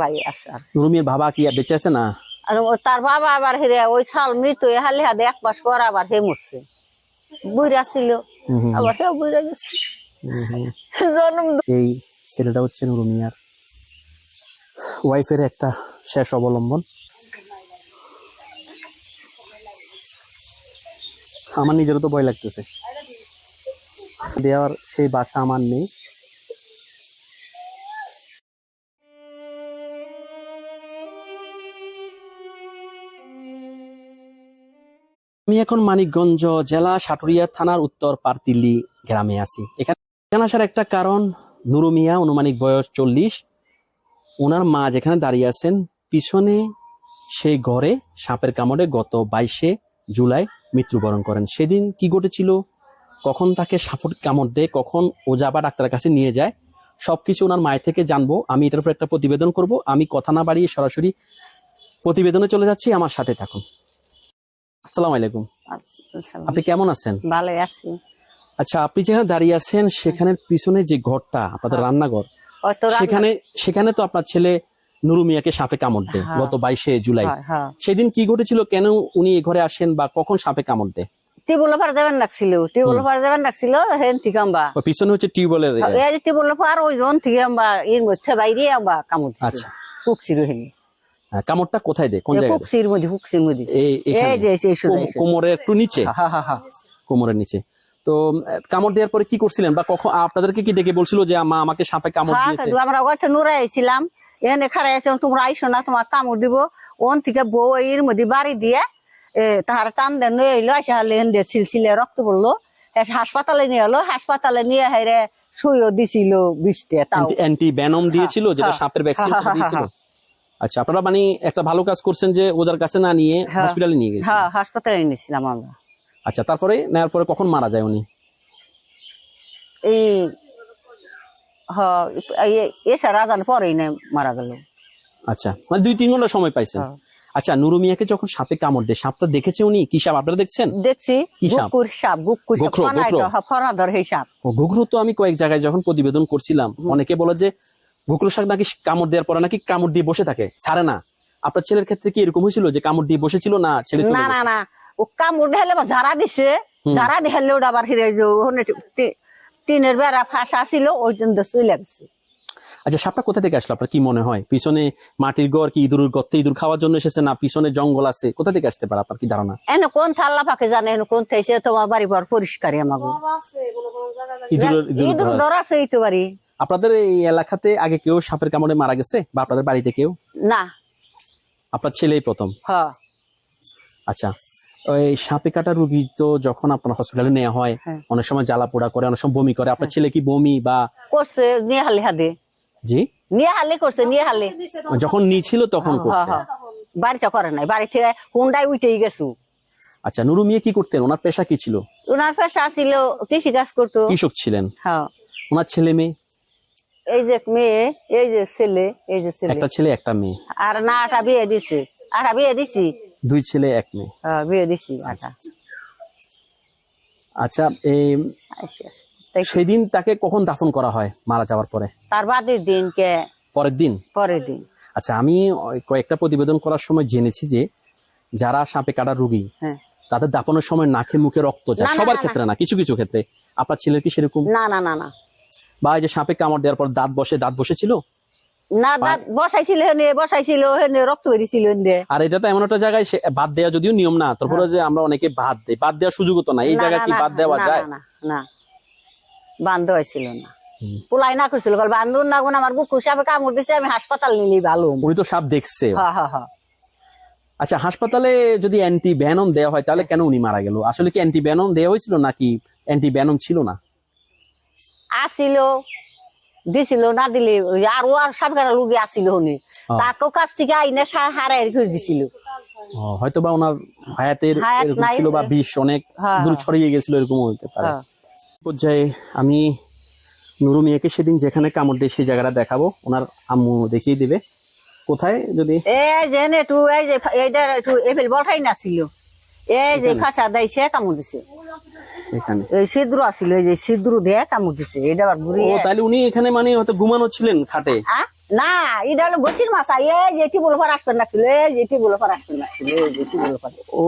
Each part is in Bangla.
ভাই আর। বাবা কি বেঁচে আছে না? আর তার বাবা আবার হেরে ওই সাল মৃত্যু হালে হাতে এক মাস পর আবার হে মরছে। বুইরা ছিল আবার হে বুইরা গেছে। জন্ম এই ছেলেটা হচ্ছে নুরুমিয়ার ওয়াইফের একটা শেষ অবলম্বন। আমার নিজেরও তো ভয় লাগতেছে। দেওয়ার সেই বাসা আমার নেই। আমি এখন মানিকগঞ্জ জেলা সাটুরিয়া থানার উত্তর পারতিল্লি গ্রামে আছি। এখানে আসার একটা কারণ, নুরু মিয়া অনুমানিক বয়স চল্লিশ। ওনার মা যেখানে দাঁড়িয়ে আছেন, পিছনে সেই ঘরে সাপের কামড়ে গত বাইশে জুলাই মৃত্যুবরণ করেন। সেদিন কি ঘটেছিল, কখন তাকে সাপের কামড় দেয়, কখন ওজা বা ডাক্তারের কাছে নিয়ে যায়, সবকিছু ওনার মায়ের থেকে জানব। আমি এটার উপর একটা প্রতিবেদন করব। আমি কথা না বাড়িয়ে সরাসরি প্রতিবেদনে চলে যাচ্ছি, আমার সাথে থাকুন। আসসালামু আলাইকুম। আপনি কেমন আছেন? ভালো আছি। আচ্ছা আপনি যেখানে দাঁড়িয়ে আছেন সেখানের পিছনে যে ঘরটা আপনাদের হ্যাঁ। রান্নাঘর সেখানে সেখানে তো আপনার ছেলে নুরু মিয়াকে সাপে কামড় দেয় হ্যাঁ। গত বাইশে জুলাই। হ্যাঁ। সেদিন কি ঘটেছিল? কেন উনি এ ঘরে আসেন বা কখন সাপে কামড় দেয়? টিউবওয়েল পার যাবেন রাখছিল। টিউবওয়েল পার যাবেন রাখছিল হেন থেকে আমরা। পিছনে হচ্ছে টিউবওয়েলের এই টিউবওয়েল পার ওই জন থেকে আমরা এর মধ্যে বাইরে আমরা কামড় দিছি। আচ্ছা। হ্যাঁ, কামড়টা কোথায় দেয়? কোন জায়গায় মধ্যে মধ্যে। এই যে। কোমরের একটু নিচে? হ্যাঁ, হ্যাঁ, হ্যাঁ। কোমরের নিচে। তো কামড় দেওয়ার পরে কি করছিলেন? বা কখন আপনাদেরকে কি ডেকে বলছিল যে মা আমাকে সাপে কামড় হ্যাঁ, দিয়েছে? আমরা ওখানে নুরে আইছিলাম। এনে খারাই আছে তোমরা আইসো না তোমার কামড় দিব। ওন থেকে বউ এর মধ্যে বাড়ি দিয়ে তাহার টান দেন এলো আসে হালে হেন সিলসিলে রক্ত পড়ল। হাসপাতালে নিয়ে এলো হাসপাতালে নিয়ে হাইরে সইও দিছিল বৃষ্টি অ্যান্টি ব্যানম দিয়েছিল যেটা হ্যাঁ, সাপের ভ্যাকসিন হ্যাঁ, হ্যাঁ, দিয়েছিল? হ্যাঁ। আচ্ছা আপনারা মানে একটা ভালো কাজ করছেন যে ওজার কাছে না নিয়ে হ্যাঁ। হসপিটালে নিয়ে গেছেন? হ্যাঁ হাসপাতালে নিয়েছিলাম আমরা। আচ্ছা তারপরে নেওয়ার পরে কখন মারা যায় উনি? এই হ এসা রাজান পরেই না মারা গেল। আচ্ছা মানে দুই তিন ঘণ্টা সময় পাইছেন। হ্যাঁ। আচ্ছা নুরু মিয়াকে যখন সাপে কামড় দেয় সাপটা দেখেছে উনি? কি সাপ আপনারা দেখছেন? দেখছি। কি সাপ? সাপ গুকুর সাপ হ্যাঁ, সাপ। ও ঘুঘরু তো আমি কয়েক জায়গায় যখন প্রতিবেদন করছিলাম অনেকে বলে যে ঘুঘরু শাক নাকি কামড় দেওয়ার পরে নাকি কামড় দিয়ে বসে থাকে? ছাড়ে না। আপনার ছেলের ক্ষেত্রে কি এরকম হয়েছিল যে কামড় দিয়ে বসেছিল না ছেলে না না না। ও কামড় বা যারা দিছে। যারা ঢেলে ওটা আবার হিরে যে টিনের বেড়া ফাঁসা ছিল ওই জন্য চলে গেছে। আচ্ছা সাপটা কোথা থেকে আসলো? আপনার কি মনে হয়? পিছনে মাটির ঘর কি ইঁদুর গর্তে? ইঁদুর খাওয়ার জন্য এসেছে না পিছনে জঙ্গল আছে? কোথা থেকে আসতে পারে আপনার কি ধারণা? এনে কোন থাল্লা ফাঁকে জানে? এনে কোন থাইছে? তোমার বাড়ি ঘর পরিষ্কারই আমাকে ইঁদুর ইঁদুর ধরা এই তো বাড়ি। আপনাদের এই এলাকাতে আগে কেউ সাপের কামড়ে মারা গেছে? বা আপনাদের বাড়িতে কেউ? না। আপনার ছেলেই প্রথম? হ আচ্ছা। ওই সাপে কাটা রুগী তো যখন আপনার হসপিটালে নেওয়া হয় হ্যাঁ। অনেক সময় জ্বালা পোড়া করে অনেক সময় বমি করে। আপনার ছেলে কি বমি বা করছে নিয়ে হালি হাদে জি? নিয়ে হালি করছে নিয়ে হালি যখন নিয়েছিল তখন হ্যাঁ, করছে। হ্যাঁ। বাড়িতে করে নাই। বাড়ি থেকে হুন্ডাই উঠেই গেছু। আচ্ছা নুরু মিয়া কি করতেন? ওনার পেশা কি ছিল? ওনার পেশা ছিল কৃষি কাজ করতো। কৃষক ছিলেন। হ্যাঁ। ওনার ছেলে মেয়ে? এই যে মেয়ে এই যে ছেলে এই যে ছেলে। একটা ছেলে একটা মেয়ে। আর না আটা বিয়ে দিছে। আটা বিয়ে দিছি। দুই ছেলে এক মেয়ে। হ্যাঁ, বিয়ে দিছি আটা। আচ্ছা এই আচ্ছা, সেদিন তাকে কখন দাফন করা হয় মারা যাওয়ার পরে? তার বাদের দিন কে পরের দিন? পরের দিন। আচ্ছা আমি কয়েকটা প্রতিবেদন করার সময় জেনেছি যে যারা সাপে কাটা রুগী হ্যাঁ। তাদের দাফনের সময় নাকে মুখে রক্ত যায়। সবার ক্ষেত্রে না কিছু কিছু ক্ষেত্রে। আপনার ছেলের কি সেরকম? না না না না। বা এই যে সাপে কামড় দেওয়ার পর দাঁত বসে দাঁত বসেছিল? না দাঁত বসাইছিল হেনে বসাইছিল হেনে রক্ত বেরিয়েছিল হেনে আর এটা তো এমন একটা জায়গায় বাদ দেওয়া যদিও নিয়ম না তারপরে যে আমরা অনেকে বাদ দেই বাদ দেওয়ার সুযোগ তো না এই না, কি বাদ দেওয়া যায়? না, না বান্ধ হয়েছিল না। পোলাই না করছিল বল বান্ধব না গুণ আমার বুকু সাপে কামড় দিছে আমি হাসপাতাল নিলি ভালো। উনি তো সাপ দেখছে। হ্যাঁ হ্যাঁ হ্যাঁ। আচ্ছা হাসপাতালে যদি অ্যান্টি ব্যানম দেওয়া হয় তাহলে কেন উনি মারা গেল? আসলে কি অ্যান্টি ব্যানম দেওয়া হয়েছিল নাকি অ্যান্টি ব্যানম ছিল না? আসিল দিছিল না দিলে আর ও আর সাপ কাটা লুগি আসিল হনি হ্যাঁ। তাকেও কাছ থেকে আইনে হারাই করে দিছিল। হয়তো বা ওনার হায়াতের ছিল বা বিষ অনেক হ্যাঁ, দূর হ্যাঁ। ছড়িয়ে গেছিল এরকম হতে পারে। হ্যাঁ। পর্যায়ে আমি নুরু মিয়াকে সেদিন যেখানে কামড় দিয়ে সেই জায়গাটা দেখাবো। ওনার আম্মু দেখিয়ে দিবে। কোথায় যদি? এই যে নে একটু এই যে এইটা একটু এফেল বলটাই নাছিল এই যে? ফাঁসা দেয় সে কামড় দিছে। এখানে। এই সিদ্রু আসিল এই যে সিদ্রু দিয়ে কামড় এটা আবার বুড়ি ও তাহলে উনি এখানে মানে হয়তো ঘুমানো ছিলেন খাটে? না এটা হলো গোসির মাছা এই যেটি বলে পর আসবেন না ছিল যেটি বলে পর আসবেন না ছিল যেটি বলে পর ও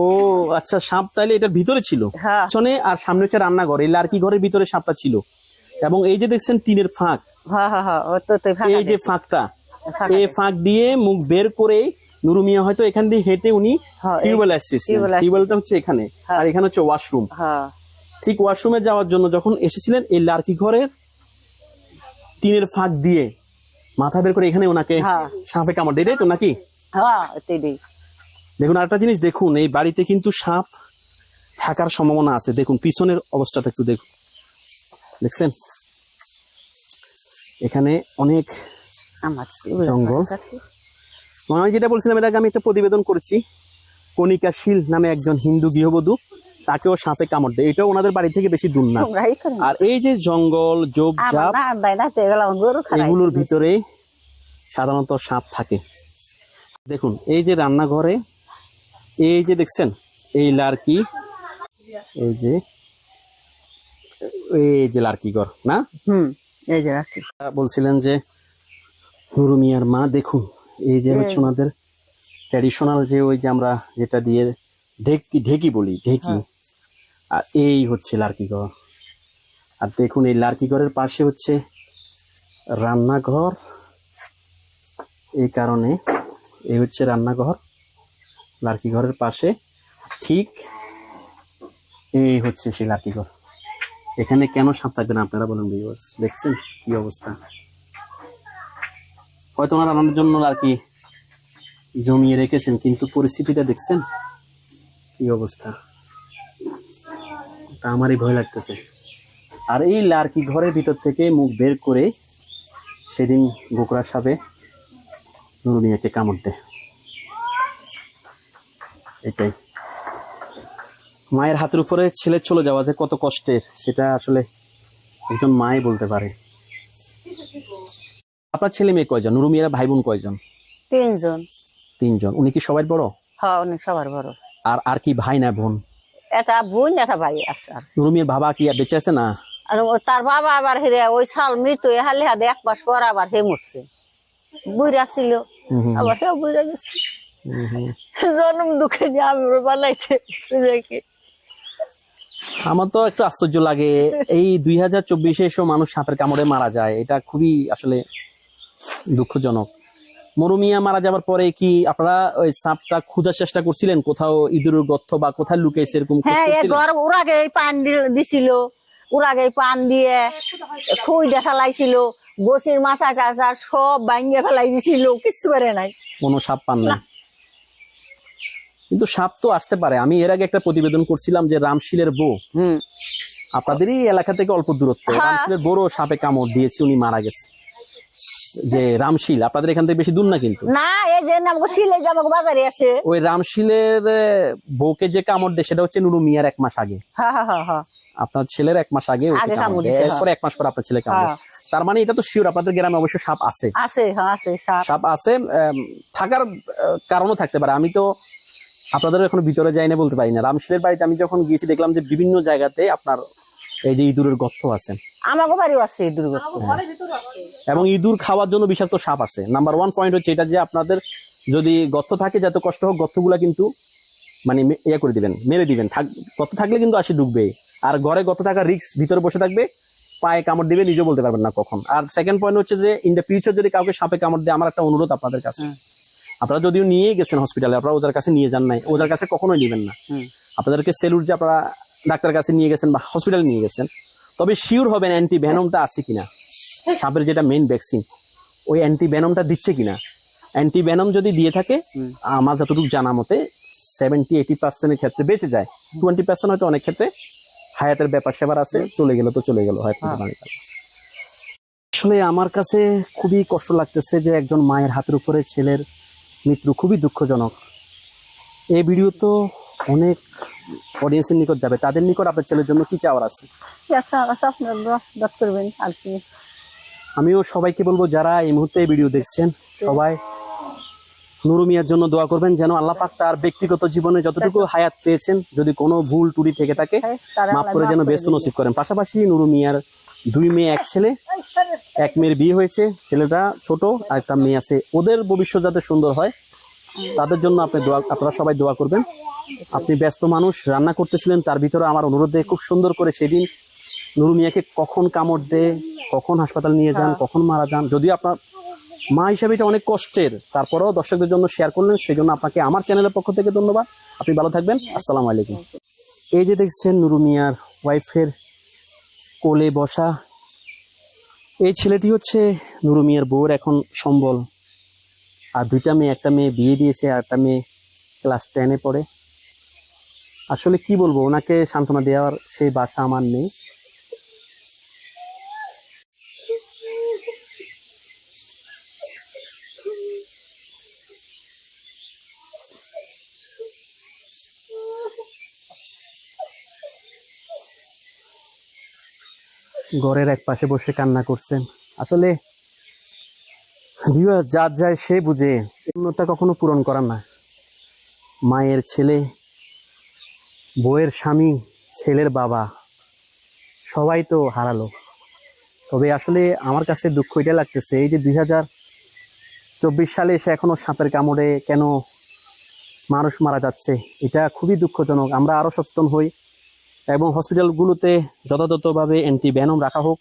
আচ্ছা সাপ তাইলে এটার ভিতরে ছিল? হ্যাঁ। পিছনে আর সামনে হচ্ছে রান্নাঘর এই লার্কি ঘরের ভিতরে সাপটা ছিল? এবং এই যে দেখছেন টিনের ফাঁক। হ্যাঁ হ্যাঁ হ্যাঁ ও তো তো এই যে ফাঁকটা এই ফাঁক দিয়ে মুখ বের করে নুরুমিয়া হয়তো এখান দিয়ে হেঁটে উনি হ্যাঁ, টিউবওয়েল আসছে টিউবওয়েলটা হচ্ছে এখানে। হ্যাঁ। আর এখানে হচ্ছে ওয়াশরুম। হ্যাঁ। ঠিক ওয়াশরুমে যাওয়ার জন্য যখন এসেছিলেন এই লার্কি ঘরের টিনের ফাঁক দিয়ে মাথা বের করে এখানে ওনাকে। সাপে কামড় দেয় তো নাকি? দেখুন আরেকটা জিনিস দেখুন এই বাড়িতে কিন্তু সাপ থাকার সম্ভাবনা আছে। দেখুন পিছনের অবস্থাটা একটু দেখুন। দেখছেন? এখানে অনেক জঙ্গল। আমি যেটা বলছিলাম এর আগে আমি একটা প্রতিবেদন করেছি। কণিকা শীল নামে একজন হিন্দু গৃহবধূ তাকেও সাপে কামড় দেয়। এটাও ওনাদের বাড়ি থেকে বেশি দূর না। আর এই যে জঙ্গল জোপ এগুলোর ভিতরে সাধারণত সাপ থাকে। দেখুন এই যে রান্নাঘরে এই যে দেখছেন এই লার্কি এই যে এই যে লার্কি ঘর না? হুম এই যে বলছিলেন যে নুরু মিয়ার মা দেখুন এই যে হচ্ছে ওনাদের ট্র্যাডিশনাল যে ওই যে আমরা যেটা দিয়ে ঢেকি ঢেকি বলি ঢেকি। আর এই হচ্ছে লার্কি ঘর। আর দেখুন এই লার্কি ঘরের পাশে হচ্ছে রান্নাঘর। এই কারণে এই হচ্ছে রান্নাঘর। লার্কি ঘরের পাশে ঠিক এই হচ্ছে সেই লার্কি ঘর। এখানে কেন সাপ থাকবে না আপনারা বলুন ভিউয়ার্স দেখছেন কি অবস্থা? হয়তো ওনারা রান্নার জন্য আর কি জমিয়ে রেখেছেন, কিন্তু পরিস্থিতিটা দেখছেন? কি অবস্থা? তা আমারই ভয় লাগতেছে। আর এই লার্কি ঘরের ভিতর থেকে মুখ বের করে সেদিন গোকরা সাপে নুরুনিয়াকে কামড় দেয়। এটাই। মায়ের হাতের উপরে ছেলে চলে যাওয়া যে কত কষ্টের, সেটা আসলে একজন মাই বলতে পারে। আপনার ছেলে মেয়ে কয়জন? নুরুমিয়ারা ভাই বোন কয়জন? তিনজন। তিনজন। উনি কি সবাই বড়? হ্যাঁ উনি সবার বড়। আর আর কি ভাই না বোন? এটা বোন এটা ভাই আছে। আর। নুরুমিয়ার বাবা কি বেঁচে আছে না? আর তার বাবা আবার হেরে ওই সাল মৃত্যু হালে হাতে এক মাস পর আবার হে মরছে। বুড়া ছিল। আবার হে বুড়া গেছে। জন্ম দুঃখে নিয়ে আমি বানাইতে রেখে আমার তো একটু আশ্চর্য লাগে। এই দুই হাজার চব্বিশে এসব মানুষ সাপের কামড়ে মারা যায়। এটা খুবই আসলে দুঃখজনক। মরুমিয়া মারা যাবার পরে কি আপনারা ওই সাপটা খোঁজার চেষ্টা করছিলেন? কোথাও ইঁদুরের গর্ত বা কোথায় লুকিয়েছে এরকম হ্যাঁ ঘর ওর আগে পান দিছিল। ওর আগে পান দিয়ে খুই দেখা লাইছিল বসির মাছা টাছা সব ভাঙ্গে ফেলাই দিছিল। কিছু পারে নাই। কোনো সাপ পান না কিন্তু সাপ তো আসতে পারে। আমি এর আগে একটা প্রতিবেদন করছিলাম যে রামশিলের বউ। আপনাদেরই এলাকা থেকে অল্প দূরত্ব। হ্যাঁ। রামশিলের বড় সাপে কামড় দিয়েছে উনি মারা গেছে। যে রামশিল আপনাদের এখান থেকে বেশি দূর না কিন্তু? না এই যে নাম শিলে যাব বাজারে আসে ওই রামশিলের বউকে যে কামড় দেয় সেটা হচ্ছে নুরু মিয়ার এক মাস আগে। হ্যাঁ হ্যাঁ হ্যাঁ হ্যাঁ আপনার ছেলের এক মাস আগে। এরপরে এক মাস পর আপনার ছেলে কামড় হ্যাঁ। তার মানে এটা তো শিওর আপনাদের গ্রামে অবশ্য সাপ আছে। আছে হ্যাঁ আছে সাপ। সাপ আছে থাকার কারণও থাকতে পারে। আমি তো আপনাদের এখন ভিতরে যাই না বলতে পারি না। রামশিলের বাড়িতে আমি যখন গিয়েছি দেখলাম যে বিভিন্ন জায়গাতে আপনার এই যে ইঁদুরের গর্ত আছে। আমাকে বাড়িও আছে এই দুর্গত এবং ইঁদুর খাওয়ার জন্য বিষাক্ত সাপ আছে। নাম্বার ওয়ান পয়েন্ট হচ্ছে এটা যে আপনাদের যদি গর্ত থাকে যত কষ্ট হোক গর্তগুলা কিন্তু মানে ইয়ে করে দিবেন মেরে দিবেন। গর্ত থাকলে কিন্তু আসি ঢুকবে আর ঘরে গর্ত থাকা রিক্স ভিতরে বসে থাকবে পায়ে কামড় দিবে নিজেও বলতে পারবেন না কখন। আর সেকেন্ড পয়েন্ট হচ্ছে যে ইন দ্য ফিউচার যদি কাউকে সাপে কামড় দেয় আমার একটা অনুরোধ আপনাদের কাছে। আপনারা যদিও নিয়ে গেছেন হসপিটালে আপনারা ওজার কাছে নিয়ে যান নাই। ওজার কাছে কখনোই নেবেন না। আপনাদেরকে সেলুট যে আপনারা ডাক্তারের কাছে নিয়ে গেছেন বা হসপিটালে নিয়ে গেছেন। তবে শিওর হবেন অ্যান্টি ভ্যানমটা আছে কিনা? সাপের যেটা মেইন ভ্যাকসিন ওই অ্যান্টি ভ্যানমটা দিচ্ছে কিনা? অ্যান্টি ভ্যানম যদি দিয়ে থাকে আমার যতটুকু জানা মতে সেভেন্টি এইটি পার্সেন্টের ক্ষেত্রে বেঁচে যায়। টোয়েন্টি পার্সেন্ট হয়তো অনেক ক্ষেত্রে হায়াতের ব্যাপার স্যাপার আছে চলে গেল তো চলে গেল হয়তো হ্যাঁ। আসলে আমার কাছে খুবই কষ্ট লাগতেছে যে একজন মায়ের হাতের উপরে ছেলের মৃত্যু খুবই দুঃখজনক। এই ভিডিও তো অনেক অডিয়েন্সের নিকট যাবে। তাদের নিকট আপনার ছেলের জন্য কি চাওয়ার আছে? আচ্ছা আচ্ছা আপনার দশ করবেন আর কি। আমিও সবাইকে বলব যারা এই মুহূর্তে এই ভিডিও দেখছেন সবাই নুরুমিয়ার জন্য দোয়া করবেন যেন আল্লাহ পাক তার ব্যক্তিগত জীবনে যতটুকু হায়াত পেয়েছেন যদি কোনো ভুল টুরি থেকে থাকে হ্যাঁ, মাফ করে যেন ব্যস্ত। নসিব করেন। পাশাপাশি নুরুমিয়ার দুই মেয়ে এক ছেলে এক মেয়ের বিয়ে হয়েছে ছেলেটা ছোট আর একটা মেয়ে আছে। ওদের ভবিষ্যৎ যাতে সুন্দর হয় তাদের জন্য আপনি দোয়া আপনারা সবাই দোয়া করবেন। আপনি ব্যস্ত মানুষ রান্না করতেছিলেন তার ভিতরে আমার অনুরোধে খুব সুন্দর করে সেদিন নুরু মিয়াকে কখন কামড় দেয় কখন হাসপাতাল নিয়ে যান কখন মারা যান যদিও আপনার মা হিসাবে এটা অনেক কষ্টের তারপরেও দর্শকদের জন্য শেয়ার করলেন সেই জন্য আপনাকে আমার চ্যানেলের পক্ষ থেকে ধন্যবাদ। আপনি ভালো থাকবেন আসসালামু আলাইকুম। এই যে দেখছেন নুরু মিয়ার ওয়াইফের কোলে বসা এই ছেলেটি হচ্ছে নুরু মিয়ার বউর এখন সম্বল। আর দুইটা মেয়ে, একটা মেয়ে বিয়ে দিয়েছে আর একটা মেয়ে ক্লাস টেনে পড়ে। আসলে কি বলব, ওনাকে সান্ত্বনা দেওয়ার সেই বাসা আমার নেই। ঘরের এক পাশে বসে কান্না করছেন। আসলে ভিউয়ার যার যায় সে বুঝে, পূর্ণতা কখনো পূরণ করার না। মায়ের ছেলে, বউয়ের স্বামী, ছেলের বাবা, সবাই তো হারালো। তবে আসলে আমার কাছে দুঃখ এটা লাগতেছে, এই যে দুই হাজার চব্বিশ সালে এসে এখনও সাপের কামড়ে কেন মানুষ মারা যাচ্ছে, এটা খুবই দুঃখজনক। আমরা আরও সচেতন হই এবং হসপিটালগুলোতে যথাযথভাবে অ্যান্টি রাখা হোক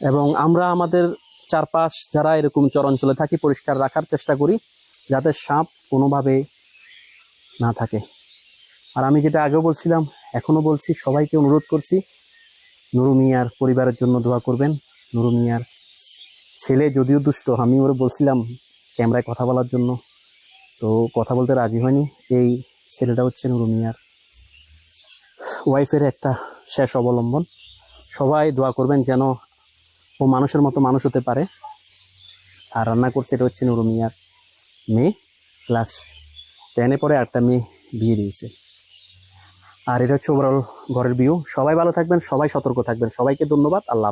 এবং আমরা আমাদের চারপাশ যারা এরকম চরাঞ্চলে থাকি পরিষ্কার রাখার চেষ্টা করি, যাতে সাপ কোনোভাবে না থাকে। আর আমি যেটা আগেও বলছিলাম এখনও বলছি, সবাইকে অনুরোধ করছি, নুরু মিয়ার পরিবারের জন্য দোয়া করবেন। নুরু মিয়ার ছেলে যদিও দুষ্ট, আমি ওরে বলছিলাম ক্যামেরায় কথা বলার জন্য, তো কথা বলতে রাজি হয়নি। এই ছেলেটা হচ্ছে নুরু মিয়ার ওয়াইফের একটা শেষ অবলম্বন। সবাই দোয়া করবেন যেন ও মানুষের মতো মানুষ হতে পারে। আর রান্না করছে এটা হচ্ছে নুরু মিয়ার মেয়ে, ক্লাস টেনে পরে একটা মেয়ে বিয়ে দিয়েছে। আর এটা হচ্ছে ওভারঅল ঘরের বিয়ে সবাই ভালো থাকবেন, সবাই সতর্ক থাকবেন। সবাইকে ধন্যবাদ, আল্লাহ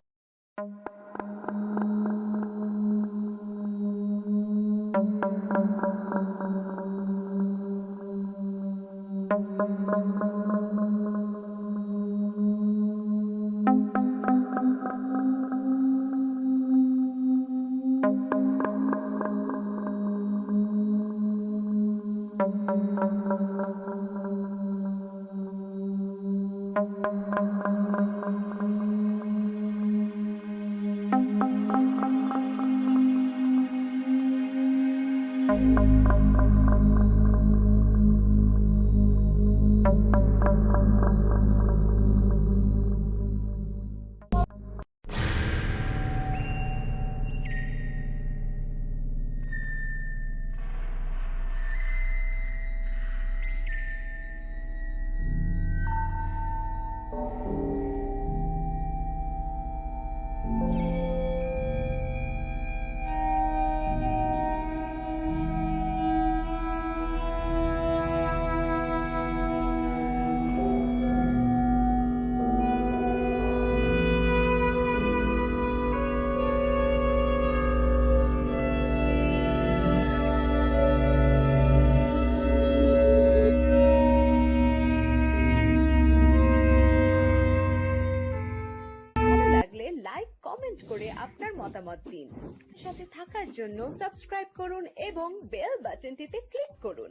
ভালো মতামত দিন। সাথে থাকার জন্য সাবস্ক্রাইব করুন এবং বেল বাটনটিতে ক্লিক করুন।